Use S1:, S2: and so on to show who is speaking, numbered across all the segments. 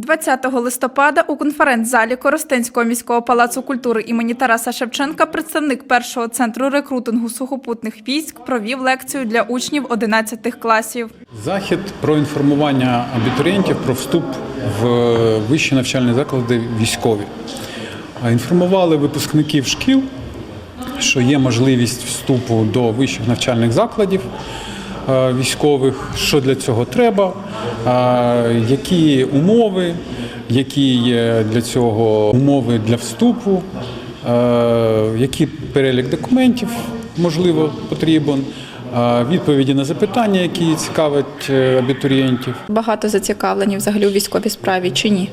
S1: 20 листопада у конференц-залі Коростенського міського палацу культури імені Тараса Шевченка представник першого центру рекрутингу сухопутних військ провів лекцію для учнів 11 класів.
S2: Захід про інформування абітурієнтів про вступ в вищі навчальні заклади військові. Інформували випускників шкіл, що є можливість вступу до вищих навчальних закладів військових, що для цього треба, е, які умови, які є для цього умови для вступу, е, який перелік документів можливо потрібен. е, Відповіді на запитання, які цікавлять е, абітурієнтів.
S3: Багато зацікавлені взагалі у військовій справі чи ні?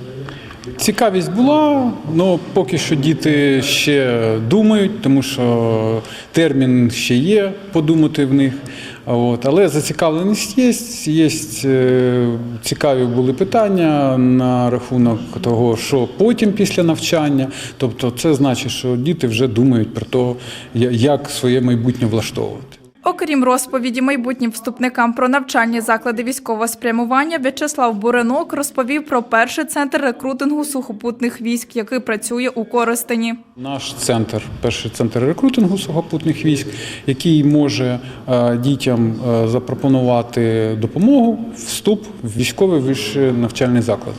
S2: Цікавість була, але поки що діти ще думають, тому що термін ще є подумати в них. От. Але зацікавленість є. Є е, цікаві були питання на рахунок того, що потім після навчання. Тобто, це значить, що діти вже думають про те, як своє майбутнє влаштовувати.
S1: Окрім розповіді майбутнім вступникам про навчальні заклади військового спрямування, В'ячеслав Буренок розповів про перший центр рекрутингу сухопутних військ, який працює у Коростені.
S2: Наш центр, перший центр рекрутингу сухопутних військ, який може е, дітям е, запропонувати допомогу, вступ в військовий вищий навчальний заклад.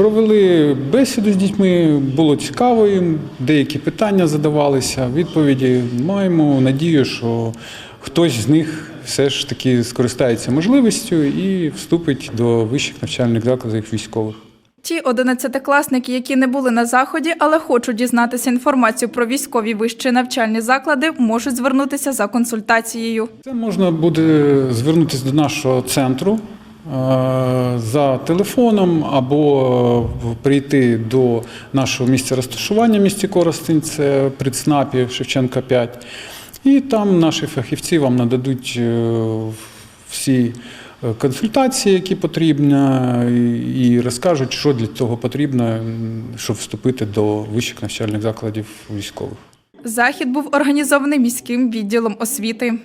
S2: Провели бесіду з дітьми, було цікаво їм, деякі питання задавалися, відповіді. Маємо надію, що хтось з них все ж таки скористається можливістю і вступить до вищих навчальних закладів військових.
S1: Ті 11-класники, які не були на заході, але хочуть дізнатися інформацію про військові вищі навчальні заклади, можуть звернутися за консультацією.
S2: Це можна буде звернутися до нашого центру за телефоном або е, прийти до нашого місця розташування в місті Коростень, це при ЦНАПі Шевченка 5. І там наші фахівці вам нададуть е, всі е, консультації, які потрібні, і розкажуть, що для цього потрібно, щоб вступити до вищих навчальних закладів військових.
S1: Захід був організований міським відділом освіти.